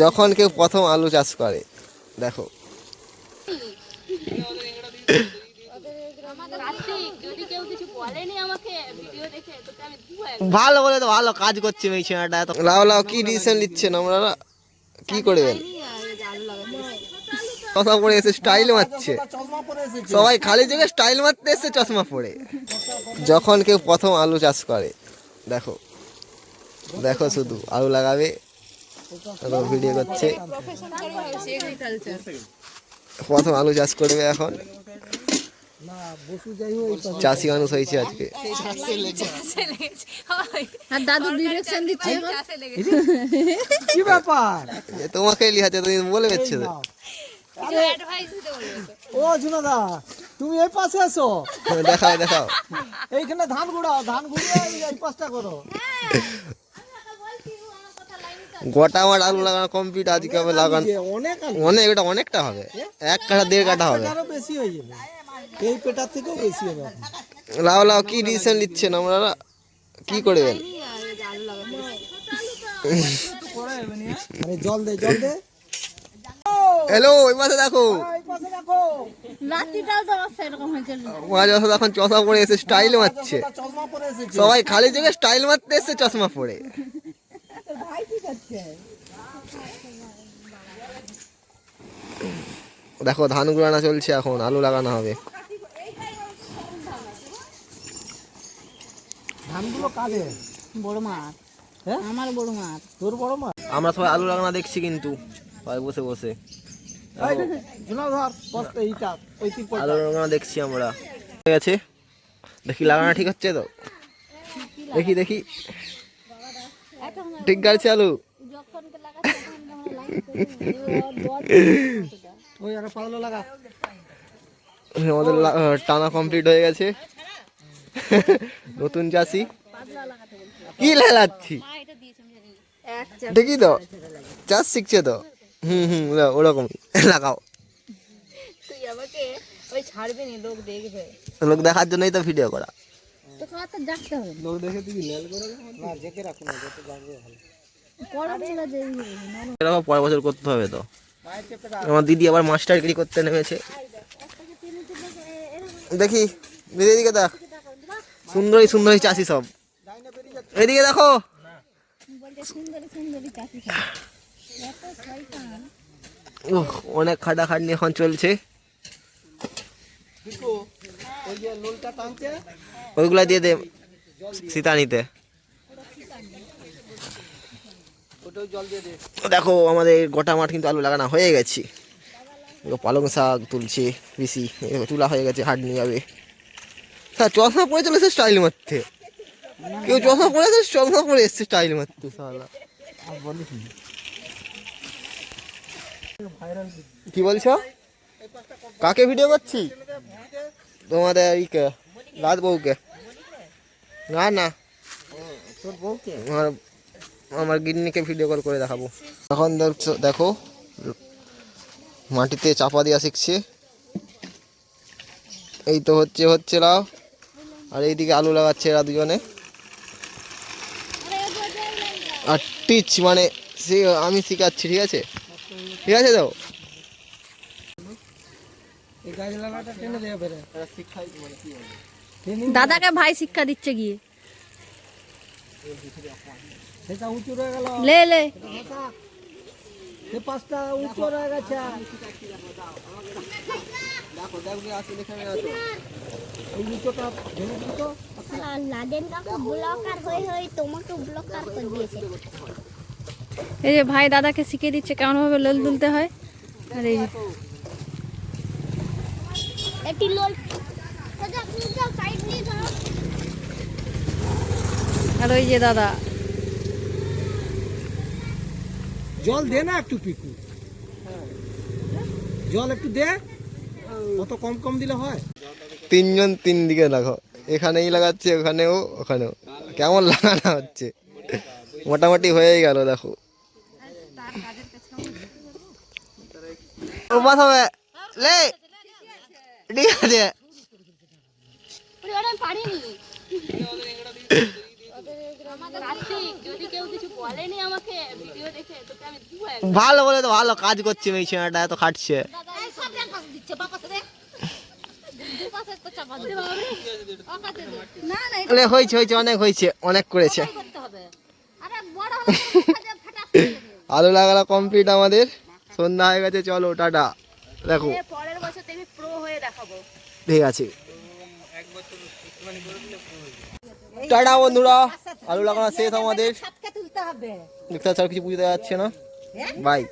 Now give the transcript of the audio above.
যখন কেউ প্রথম আলু চাষ করে দেখো। ভালো বলে তো ভালো কাজ করছে এই ছেলেটা এত। লাও লাও কি ডিসিশন নিচ্ছেন আপনারা কি করবেন কথা পরে এসে স্টাইল মারছে। সবাই খালি চোখে স্টাইল মারতে এসে চশমা পরে। যখন কেউ প্রথম আলু চাষ করে দেখো। দেখো শুধু আলু লাগাবে। ভিডিও করছে। প্রথম আলু চাষ করবে এখন। চাষি মানুষ হয়েছে আজকে। আর দাদু ডিরেকশন দিচ্ছে কি ব্যাপার? তোমাকে লিহাতে তুমি বলে দিচ্ছে ও জুনাদা তুমি এই পাশে আসো দেখাও দেখাও। এইখানে ধান গুড়াও ধান গুড়িয়ে এই পাশটা করো। গোটা আমার আলু লাগানো কমপ্লিট আজকে আমি লাগানো অনেক অনেক এটা অনেকটা হবে। এক কাঠা দেড় কাঠা হবে। আরও বেশি হয়ে যাবে। এই পেটার থেকেও বেশি হবে। লাও লাও কি ডিসিশন নিচ্ছেন আপনারা কি করবেন? জল দে জল দে। হ্যালো ওই পাশে দেখো। এখন চশমা পরে এসে স্টাইল মারছে। সবাই খালি চোখে স্টাইল মারতে এসছে চশমা পরে। দেখো ধান গুড়ানো চলছে এখন আলু লাগানো হবে। ধানগুলো কাদের? বড় মাছ। হ্যাঁ? আমার বড় মাছ। তোর বড় মা আমরা সবাই আলু লাগানো দেখছি কিন্তু। সবাই বসে বসে। আলু লাগানো দেখছি আমরা। হয়ে গেছে? দেখি লাগানো ঠিক হচ্ছে তো? দেখি দেখি। পাগলো লাগা আমাদের টানা কমপ্লিট হয়ে গেছে। নতুন চাষি। কি লাগাচ্ছি দেখি তো। চাষ শিখছে তো। হুম হুম ওরকমই লাগাও। লোক দেখার জন্যই তো ভিডিও করা। তোকে অত ডাকতে হবে লোক দেখে তুই লেল করে না জেকে রাখো না যত জানবে ভালো। পড়াগুলো যে এরকম পরের বছর করতে হবে তো। আমার দিদি আবার মাস্টারগিরি করতে নেমেছে। দেখি দিদি এদিকে দেখ। সুন্দরী সুন্দরী চাষি সব। এদিকে দেখো। বলতে সুন্দরী সুন্দরী চাষি এত শয়তান। উহ, অনেক খাটাখাটনি এখন চলছে। ওই যে লোলটা টানছে ওইগুলা দিয়ে দে সীতানিতে দেখো, আমাদের গোটা মাঠ কিন্তু আলু লাগানো হয়ে গেছে। পালং শাক তুলছে বেশি তুলা হয়ে গেছে, হাট নিয়ে যাবে। হ্যাঁ চশমা পরে চলেছে স্টাইল মারতে। কেউ চশমা পরে চশমা পরে এসছে স্টাইল মারতে কি বলছো? কাকে ভিডিও করছি? তোমাদের রাত বউকে। না না। তোর বউকে? আমার আমার গিন্নিকে ভিডিও কল করে দেখাবো। এখন দেখছ দেখো মাটিতে চাপা দেওয়া শিখছে। এই তো হচ্ছে হচ্ছে লাও আর এইদিকে আলু লাগাচ্ছে এরা দুজনে। আর টিচ মানে সে আমি শিখাচ্ছি ঠিক আছে? ঠিক আছে তো? এই গাছ লাগাটা টেনে শিক্ষাই মানে কি হবে? দাদাকে ভাই শিক্ষা দিচ্ছে গিয়ে। সেটা উঁচু রয়ে গেল। লে লে। সে পাঁচটা উঁচু রয়ে গেছে। দেখো দেখো আসলে এখানে আছো ওই উঁচুটা ভেঙে দিবি লাদেন কাকু ব্লকার হয়ে হয়ে তোমাকে ব্লকার করে দিয়েছে। এই যে ভাই দাদাকে শিখিয়ে দিচ্ছে কেমন ভাবে লোল তুলতে হয়। আর এই এটি লোল আর ওই যে দাদা। জল দে না একটু পিকু। জল একটু দে। কত কম কম দিলে হয়। তিনজন তিন দিকে লাগো এখানেই লাগাচ্ছে ওখানেও ওখানেও। কেমন লাগানো হচ্ছে? মোটামুটি হয়ে গেল দেখো। ও বাস হবে লে ঠিক আছে ওরে ওটা আমি পারিনি কার্তিক যদি কেউ কিছু বলেনি আমাকে ভিডিও দেখে তোকে আমি দু এক ভালো বলে তো ভালো কাজ করছে এই ছেলেটা এত খাটছে। হয়েছে হয়েছে অনেক হয়েছে অনেক করেছে। আলু লাগানো কমপ্লিট আমাদের। সন্ধ্যা হয়ে গেছে চলো টাটা। দেখো। পরের বছর তুমি প্রো হয়ে দেখাবো। ঠিক আছে। টাটা বন্ধুরা আলু লাগানো শেষ আমাদের। দেখতে আর কিছু বুঝতে যাচ্ছে না। বাই